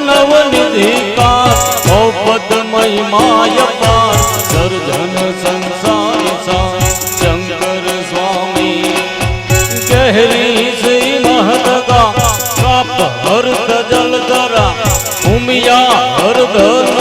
Navnidhi car ઔપદ મહિમાય પાર સર્જન સંસારી સાર શંકર સ્વામી ગહેરી શ્રી નહદગા કાપ હર્ત જલધરા ભૂમિયા હરધર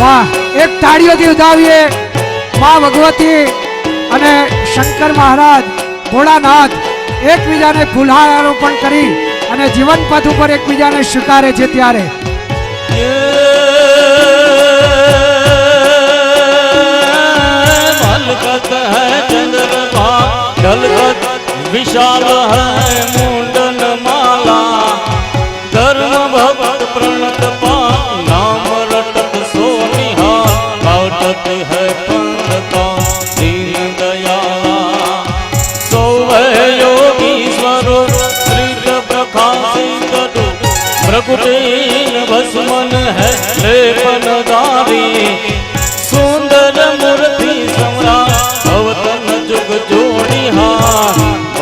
વાહ એક તાળીઓથી ઉદાવીએ મા ભગવતી અને શંકર મહારાજ ભોળાનાથ એકબીજાને ફુલહારારોપણ કરી અને જીવન પથ ઉપર એકબીજાને સ્વીકારે છે ત્યારે. વિશાલ હૈ મુંડન માલા. ધર્મ ભક્ત પ્રણત પા નામ રટત સો નિહાર બાટત હૈ પંડતા દીન દયા સૌ યોગીશ્વર શ્રી પ્રકાશિત પ્રકૃતિ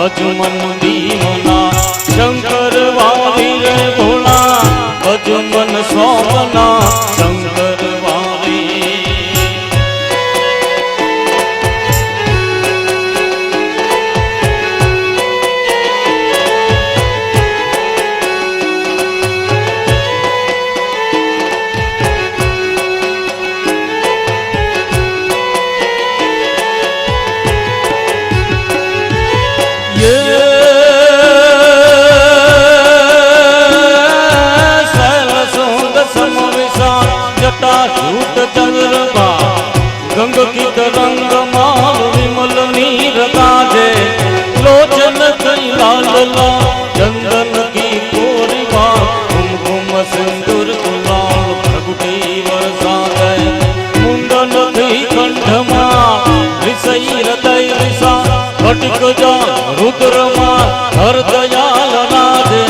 હા દીવના ભીમના મઢમાં વિષય હૃદય વિષા ભટક જા રુદ્રમાં હર દયાલ નાદે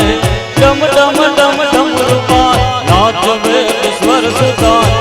ડમ ડમ ડમ ડમ રૂપા, નાથ વેદ સ્વર સુતા.